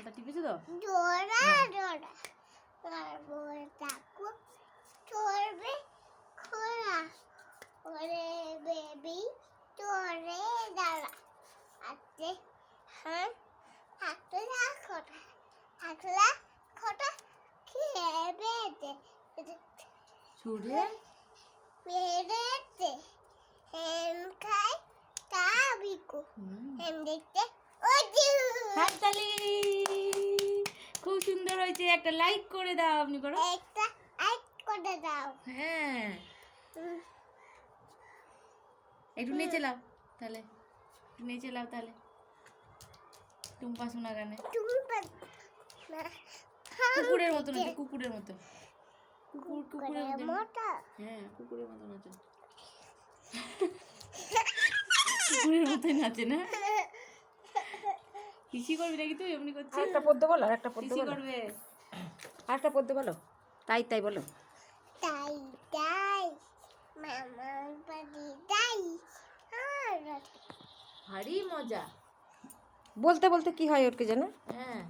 তালটা টিপেছো তো? ডোরা ডোরা তারপর তাকু চড়বে খোলা। ওরে বেবি তোরে দাঁড়া। আতে হ্যাঁ আকলা খোটা আকলা খোটা খেয়ে দে। ছুড়ে? পেরেতে হেম খাই তা বিকু। হুম। দেখতে খুব সুন্দর হয়েছে একটা লাইক করে দাও আপনি করো একটা আইট করে দাও। হ্যাঁ। একটু নেচে লাও তাহলে। একটু নেচে লাও তাহলে। টুম্পা শোনা গানে। তুমি পার- না, কুকুরের মতো নাচো কুকুরের মতো কুকুর কুকুরের মতো। হ্যাঁ কুকুরের মতো নাচো কুকুরের মতোই নাচে না? পিসি করবি নাকি তুই? এমনি করছিস? একটা পদ্য বলো আর একটা বলো। করবে। আর পড়তে পদ্য বলো। তাই তাই বলো। তাই তাই মামার বাড়ি তাই ভারী মজা। বলতে বলতে কি হয় ওরকে জানো হ্যাঁ।